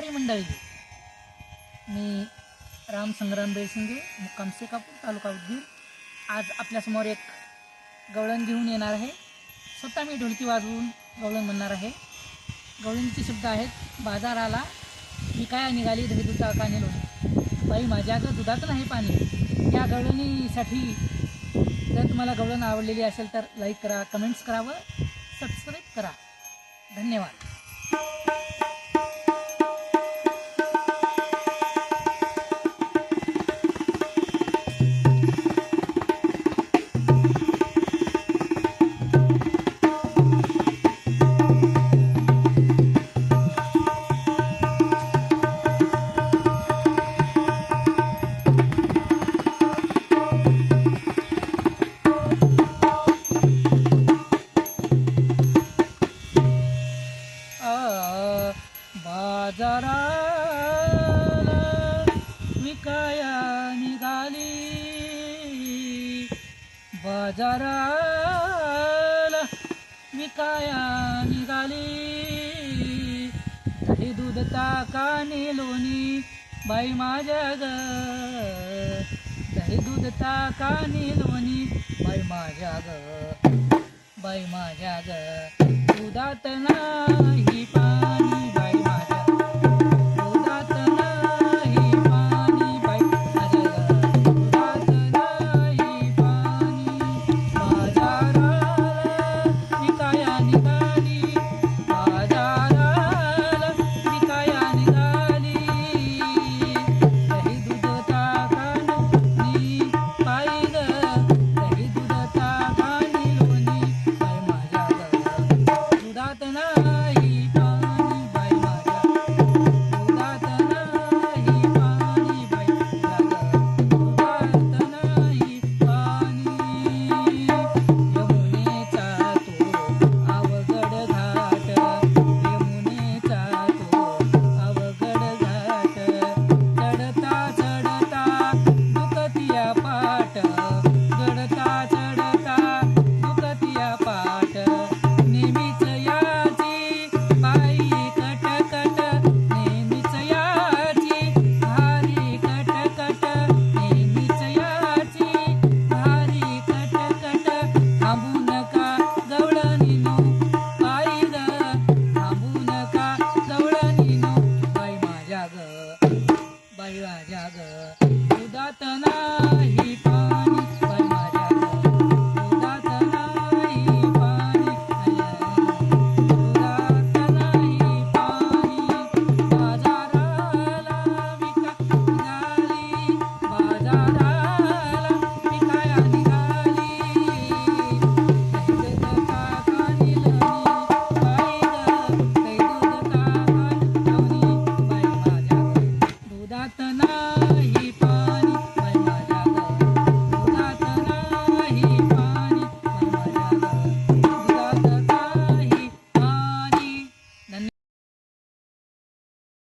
नमस्कार मंडळी मी राम संग्राम बेळसिंगे मुक्काम शेकापूर तालुका उदगीर. आज आपल्यासमोर एक गवळण घेऊन येणार आहे. स्वतः मी ढोलकी वाजवून गवळण म्हणणार आहे. गवळणीचे शब्द आहेत बाजाराला विकाया निघाली? दही दुधा का नेलो बाई माझ्या गं दुधात नाही पाणी. या गवळणीसाठी जर तुम्हाला गवळण आवडलेली असेल तर लाईक करा कमेंट्स करावं सबस्क्राईब करा. धन्यवाद. बाजाराला विकाया निघाली बाजाराला विकाया निघाली दही दूध ताकाने लोणी बाई माझ्या ग. दही दूध ताकाने लोणी बाई माझ्या ग. बाई माझ्या ग. दुधात नाही